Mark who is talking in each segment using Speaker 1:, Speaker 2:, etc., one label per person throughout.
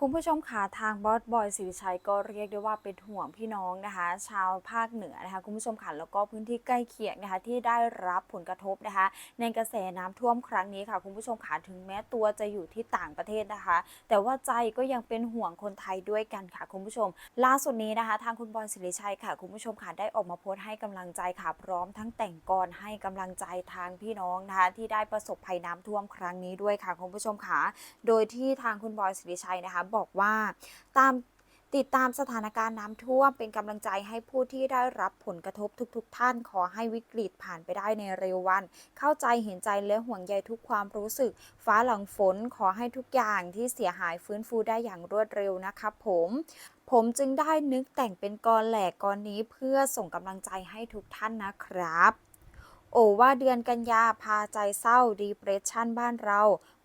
Speaker 1: คุณผู้ชมคะทางบอสบอยสิริชัยก็เรียกได้ว่าเป็นห่วงพี่น้องนะคะ ชาวภาคเหนือนะคะคุณผู้ชมค่ะแล้วก็พื้นที่ใกล้เคียงนะคะที่ได้รับผลกระทบนะคะ ในกระแสน้ำท่วมครั้งนี้ค่ะ คุณผู้ชมค่ะถึงแม้ตัวจะอยู่ที่ต่างประเทศนะคะ แต่ว่าใจก็ยังเป็นห่วงคนไทยด้วยกันค่ะคุณผู้ชม ล่าสุดนี้นะคะ ทางคุณบอยสิริชัยค่ะ คุณผู้ชมค่ะได้ออกมาโพสต์ให้กำลังใจค่ะพร้อมทั้งแต่งกรให้กำลังใจทางพี่น้องนะคะที่ได้ประสบภัยน้ำท่วมครั้งนี้ด้วยค่ะคุณผู้ชมค่ะโดยที่ทางคุณบอยสิริชัยนะคะบอกว่าตามติดตามสถานการณ์น้ำท่วมเป็นกำลังใจให้ผู้ที่ได้รับผลกระทบทุกๆทท่านขอให้วิกฤตผ่านไปได้ในเร็ววัน เข้าใจเห็นใจและห่วงใยทุกความรู้สึก ฟ้าหลังฝนขอให้ทุกอย่างที่เสียหายฟื้นฟูได้อย่างรวดเร็วนะครับผมผมจึงได้นึกแต่งเป็นกรแหลกกรนี้เพื่อส่งกำลังใจให้ทุกท่านนะครับ โอว่าเดือนกันยาพาใจเศร้าดีเพรสชันบ้านเรา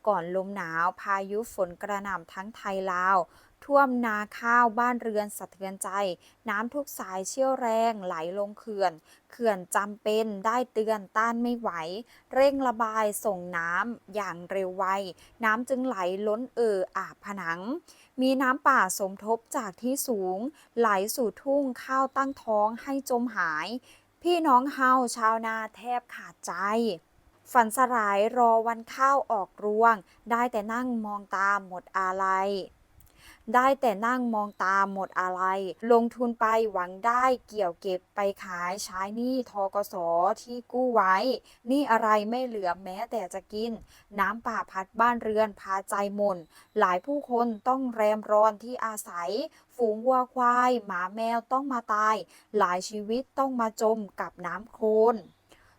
Speaker 1: ก่อนลมหนาวพายุฝนกระหน่ำทั้งไทยลาว ท่วมนาข้าวบ้านเรือนสะเทือนใจ น้ำทุกสายเชี่ยวแรงไหลลงเขื่อน เขื่อนจำเป็นได้เตือนต้านไม่ไหว เร่งระบายส่งน้ำอย่างเร็วไว น้ำจึงไหลล้นเอ่ออาบผนัง มีน้ำป่าสมทบจากที่สูง ไหลสู่ทุ่งข้าวตั้งท้องให้จมหาย พี่น้องเฮาชาวนาแทบขาดใจ ฝันสลายรอวันข้าวออกรวง ได้แต่นั่งมองตามหมดอาลัยได้แต่นั่งมองตามหมดอะไร ลงทุนไปหวังได้เกี่ยวเก็บไปขายใช้หนี้ทกสที่กู้ไว้ นี่อะไรไม่เหลือแม้แต่จะกิน น้ำป่าพัดบ้านเรือนพาใจหมนหลายผู้คนต้องแรมรอนที่อาศัย ฝูงวัวควาย หมาแมวต้องมาตาย หลายชีวิตต้องมาจมกับน้ำโคลน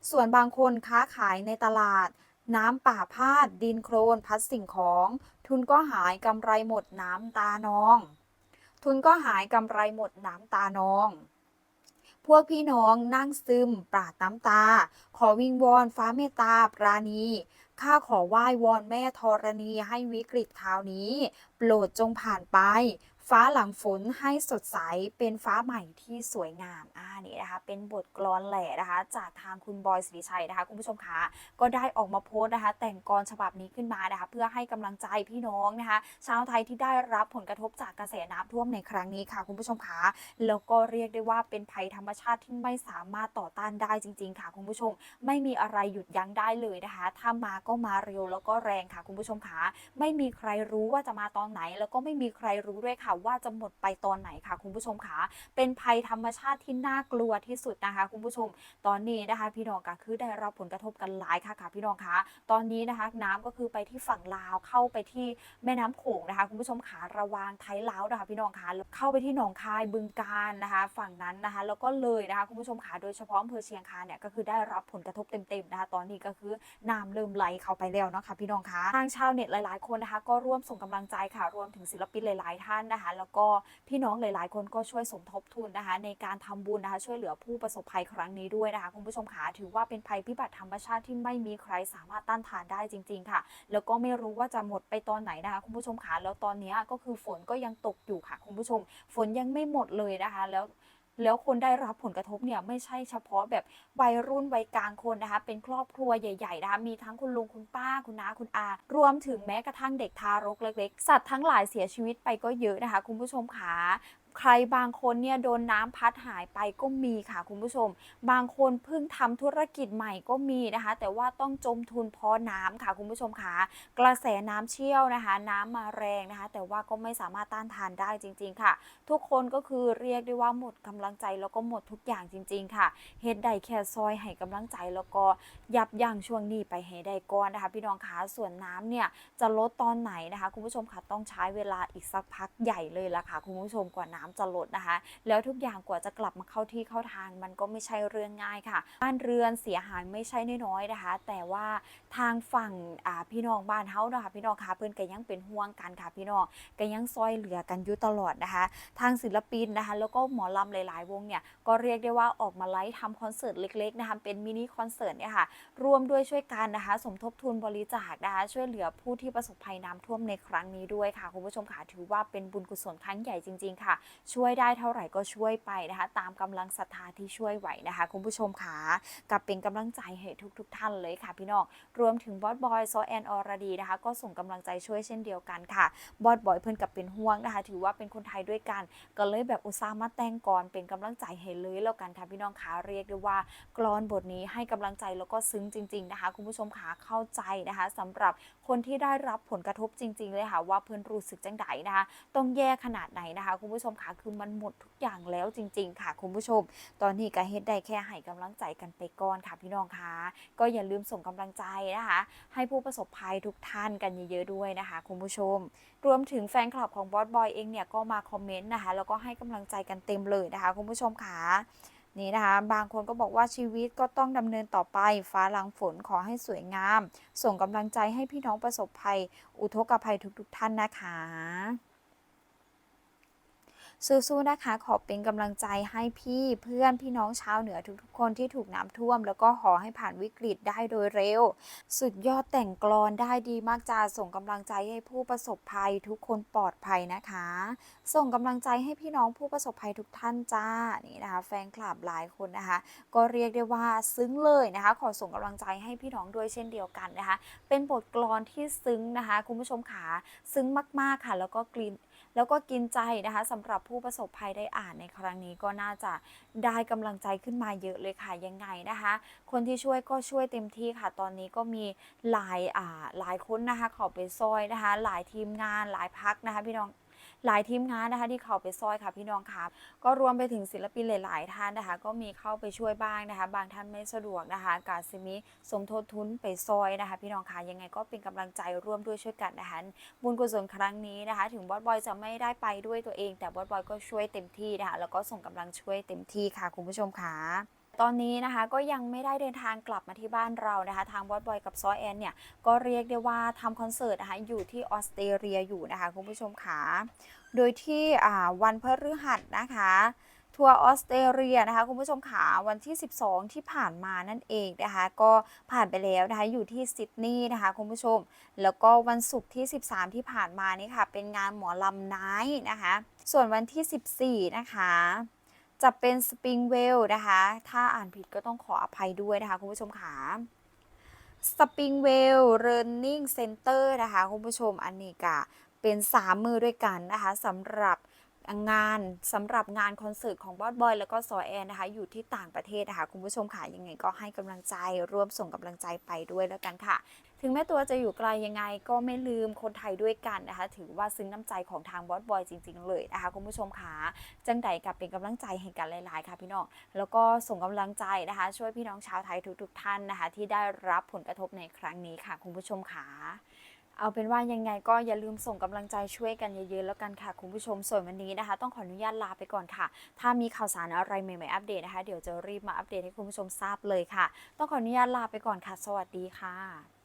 Speaker 1: ส่วนบางคนค้าขายในตลาด น้ำป่าพาด ดินโคลนพัดสิ่งของ ทุนก็หายกำไรหมดน้ำตานอง ทุนก็หายกำไรหมดน้ำตานอง พวกพี่น้องนั่งซึมปราดน้ำตา ขอวิงวอนฟ้าเมตตาปราณีข้าขอไหว้วอนแม่ธรณีให้วิกฤตคราวนี้ โปรดจงผ่านไป ฟ้าหลังฝนให้สดใสเป็นฟ้าใหม่ที่สวยงามอ่านี่นะคะ เป็นบทกลอนแหล่นะคะ จากทางคุณบอยสิริชัยนะคะคุณผู้ชมคะก็ได้ออกมาโพสต์นะคะ แต่งกรฉบับนี้ขึ้นมานะคะ เพื่อให้กำลังใจพี่น้องนะคะ ชาวไทยที่ได้รับผลกระทบจากกระแสน้ำท่วมในครั้งนี้ค่ะ คุณผู้ชมคะแล้วก็เรียกได้ว่าเป็นภัยธรรมชาติที่ไม่สามารถต่อต้านได้จริง ๆ ค่ะ คุณผู้ชม ไม่มีอะไรหยุดยั้งได้เลยนะคะ ถ้ามาก็มาเร็วแล้วก็แรงค่ะ คุณผู้ชมคะไม่มีใครรู้ว่าจะมาตอนไหน แล้วก็ไม่มีใครรู้ด้วยค่ะว่าจะหมดไปตอนไหนค่ะคุณผู้ชมคะเป็นภัยธรรมชาติที่น่ากลัวที่สุดนะคะคุณผู้ชม ตอนนี้นะคะ พี่น้องก็คือได้รับผลกระทบกันหลายค่ะค่ะพี่น้องคะตอนนี้นะคะน้ำก็คือไปที่ฝั่งลาวเข้าไปที่แม่น้ำโขงนะคะคุณผู้ชมขาระวางไทยลาวนะคะพี่น้องคะเข้าไปที่หนองคายบึงการนะคะ ฝั่งนั้นนะคะ แล้วก็เลยนะคะคุณผู้ชมขาโดยเฉพาะอำเภอเชียงคานเนี่ยก็คือได้รับผลกระทบเต็มๆนะคะ ตอนนี้ก็คือน้ำเริ่มไหลเข้าไปแล้วเนาะค่ะพี่น้องคะทางชาวเน็ตหลาย ๆคนนะคะ ก็ร่วมส่งกำลังใจค่ะรวมถึงศิลปินหลาย ๆ ท่านนะคะแล้วก็พี่น้องหลาย ๆ คนก็ช่วยสมทบทุนนะคะ ในการทำบุญนะคะช่วยเหลือผู้ประสบภัยครั้งนี้ด้วยนะคะคุณผู้ชมขาถือว่าเป็นภัยพิบัติธรรมชาติที่ไม่มีใครสามารถต้านทานได้จริง ๆ ค่ะ แล้วก็ไม่รู้ว่าจะหมดไปตอนไหนนะคะคุณผู้ชมขาแล้วตอนนี้ก็คือฝนก็ยังตกอยู่ค่ะคุณผู้ชม ฝนยังไม่หมดเลยนะคะ แล้ว แล้วคนได้รับผลกระทบเนี่ยไม่ใช่เฉพาะแบบวัยรุ่นวัยกลางคนนะคะ เป็นครอบครัวใหญ่ๆนะคะมีทั้งคุณลุงคุณป้าคุณน้าคุณอา รวมถึงแม้กระทั่งเด็กทารกเล็กๆ สัตว์ทั้งหลายเสียชีวิตไปก็เยอะนะคะ คุณผู้ชมขา ใครบางคนเนี่ยโดนน้ำพัดหายไปก็มีค่ะคุณผู้ชม บางคนเพิ่งทำธุรกิจใหม่ก็มีนะคะ แต่ว่าต้องจมทุนเพราะน้ำค่ะคุณผู้ชมคะกระแสน้ำเชี่ยวนะคะ น้ำมาแรงนะคะ แต่ว่าก็ไม่สามารถต้านทานได้จริง ๆ ค่ะ ทุกคนก็คือเรียกได้ว่าหมดกำลังใจแล้วก็หมดทุกอย่างจริง ๆ ค่ะเฮ็ดใดแค่ซอยให้กำลังใจแล้วก็ยับยั้งช่วงนี้ไปให้ได้ก่อนนะคะ พี่น้องคะส่วนน้ำเนี่ยจะลดตอนไหนนะคะ คุณผู้ชมคะต้องใช้เวลาอีกสักพักใหญ่เลยละค่ะคุณผู้ชมกว่าน้ำจะลดนะคะ แล้วทุกอย่างกว่าจะกลับมาเข้าที่เข้าทาง มันก็ไม่ใช่เรื่องง่ายค่ะ บ้านเรือนเสียหายไม่ใช่น้อยๆนะคะ แต่ว่าทางฝั่งพี่น้องบ้านเฮาเนะค่ะพี่น้องคะเพิ่อนก็ยังเป็นห่วงกันค่ะพี่น้องก็ยังซอยเหลือกันอยู่ตลอดนะคะ ทางศิลปินนะคะ แล้วก็หมอลำหลาย ๆ วงเนี่ยก็เรียกได้ว่าออกมาไลฟ์ทำคอนเสิร์ตเล็ก ๆ นะคะเป็นมินิคอนเสิร์ตเนี่ยค่ะร่วมด้วยช่วยกันนะคะ สมทบทุนบริจาคนะคะช่วยเหลือผู้ที่ประสบภัยน้ำท่วมในครั้งนี้ด้วยค่ะ คุณผู้ชมค่ะถือว่าเป็นบุญกุศลครั้งใหญ่จริง ๆ ค่ะช่วยได้เท่าไหร่ก็ช่วยไปนะคะ ตามกำลังศรัทธาที่ช่วยไหวนะคะ คุณผู้ชมค่ะกับเป็นกำลังใจให้ทุกๆทท่านเลยค่ะพี่น้องรวมถึงบอสบอยโซแอนออรดีนะคะ ก็ส่งกำลังใจช่วยเช่นเดียวกันค่ะบอสบอยเพื่อนกับเป็นห่วงนะคะ ถือว่าเป็นคนไทยด้วยกัน ก็เลยแบบอุตส่าห์มาแต่งก่อนเป็นกำลังใจให้เลยแล้วกันค่ะพี่น้องขาเรียกได้ว่ากรอนบทนี้ให้กำลังใจแล้วก็ซึ้งจริง ๆนะคะ คุณผู้ชมขาเข้าใจนะคะสำหรับคนที่ได้รับผลกระทบจริง ๆ เลยค่ะว่าเพื่อนรู้สึกจังไดนะคะต้องแย่ขนาดไหนนะคะ คุณผู้ชมคะคือมันหมดทุกอย่างแล้วจริง ๆ ค่ะคุณผู้ชม ตอนนี้ก็เฮ็ดได้แค่ให้กำลังใจกันไปก่อนค่ะพี่น้องคะก็อย่าลืมส่งกำลังใจนะคะ ให้ผู้ประสบภัยทุกท่านกันเยอะๆด้วยนะคะ คุณผู้ชม รวมถึงแฟนคลับของบอสบอยเองเนี่ยก็มาคอมเมนต์นะคะแล้วก็ให้กำลังใจกันเต็มเลยนะคะ คุณผู้ชมค่ะนี่นะคะบางคนก็บอกว่าชีวิตก็ต้องดำเนินต่อไป ฟ้าหลังฝนขอให้สวยงาม ส่งกำลังใจให้พี่น้องประสบภัย อุทกภัยทุกๆท่านนะคะ สู้ๆนะคะ ขอเป็นกำลังใจให้พี่เพื่อนพี่น้องชาวเหนือทุกๆ คนที่ถูกน้ำท่วม แล้วก็ขอให้ผ่านวิกฤตได้โดยเร็ว สุดยอดแต่งกลอนได้ดีมากจ้าส่งกำลังใจให้ผู้ประสบภัยทุกคนปลอดภัยนะคะ ส่งกำลังใจให้พี่น้องผู้ประสบภัยทุกท่านจ้านี่นะคะแฟนคลับหลายคนนะคะ ก็เรียกได้ว่าซึ้งเลยนะคะ ขอส่งกำลังใจให้พี่น้องด้วยเช่นเดียวกันนะคะ เป็นบทกลอนที่ซึ้งนะคะ คุณผู้ชมขาซึ้งมากๆค่ะ แล้วก็กลิ่น แล้วก็กินใจนะคะสำหรับผู้ประสบภัยได้อ่านในครั้งนี้ก็น่าจะได้กำลังใจขึ้นมาเยอะเลยค่ะยังไงนะคะ คนที่ช่วยก็ช่วยเต็มที่ค่ะ ตอนนี้ก็มีหลายอ่าหลายคนนะคะขอไปซอยนะคะ หลายทีมงานหลายพักนะคะพี่น้อง หลายทีมงานนะคะที่เขาไปซอยค่ะพี่น้องค่ะก็รวมไปถึงศิลปินหลาย ๆ ท่านนะคะ ก็มีเข้าไปช่วยบ้างนะคะ บางท่านไม่สะดวกนะคะ กาซิมิสมทบทุนไปซอยนะคะ พี่น้องค่ะยังไงก็เป็นกำลังใจร่วมด้วยช่วยกันนะคะบุญกุศลครั้งนี้นะคะ ถึงบอสบอยจะไม่ได้ไปด้วยตัวเอง แต่บอสบอยก็ช่วยเต็มที่นะคะแล้วก็ส่งกำลังช่วยเต็มที่ค่ะคุณผู้ชมค่ะ ตอนนี้นะคะก็ยังไม่ได้เดินทางกลับมาที่บ้านเรานะคะ ทางบอสบอยกับซอแอนเนี่ยก็เรียกได้ว่าทำคอนเสิร์ตนะคะอยู่ที่ออสเตรเลียอยู่นะคะคุณผู้ชมค่ะโดยที่วันพฤหัสนะคะทัวร์ออสเตรเลียนะคะคุณผู้ชมขาวันที่ 12 ที่ผ่านมานั่นเองนะคะก็ผ่านไปแล้วนะคะอยู่ที่ซิดนีย์นะคะคุณผู้ชม แล้วก็วันศุกร์ที่ 13 ที่ผ่านมานี่ค่ะเป็นงานหมอลำไนท์นะคะ ส่วนวันที่ 14 นะคะ จะเป็นสปริงเวลนะคะ ถ้าอ่านผิดก็ต้องขออภัยด้วยนะคะคุณผู้ชมค่ะสปริงเวลเรียนนิ่งเซ็นเตอร์นะคะคุณผู้ชมอันนี้ก็เป็น3มือด้วยกันนะคะสำหรับงานสำหรับงานคอนเสิร์ตของบอสบอยแล้วก็ซอแอนนะคะ อยู่ที่ต่างประเทศนะคะคุณผู้ชมค่ะยังไงก็ให้กำลังใจร่วมส่งกำลังใจไปด้วยแล้วกันค่ะ ถึงแม้ตัวจะอยู่ไกลยังไงก็ไม่ลืมคนไทยด้วยกันนะคะ ถือว่าซึ้งน้ำใจของทางบอสบอยจริง ๆ เลยนะคะคุณผู้ชมค่ะจังใดกับเป็นกำลังใจให้กันหลายๆ ค่ะพี่น้อง แล้วก็ส่งกำลังใจนะคะ ช่วยพี่น้องชาวไทยทุก ๆ ท่านนะคะ ที่ได้รับผลกระทบในครั้งนี้ค่ะ คุณผู้ชมค่ะเอาเป็นว่ายังไงก็อย่าลืมส่งกำลังใจช่วยกันเยอะๆแล้วกันค่ะคุณผู้ชมส่วนวันนี้นะคะ ต้องขออนุญาตลาไปก่อนค่ะ ถ้ามีข่าวสารอะไรใหม่ๆอัปเดตนะคะ เดี๋ยวจะรีบมาอัปเดตให้คุณผู้ชมทราบเลยค่ะ ต้องขออนุญาตลาไปก่อนค่ะ สวัสดีค่ะ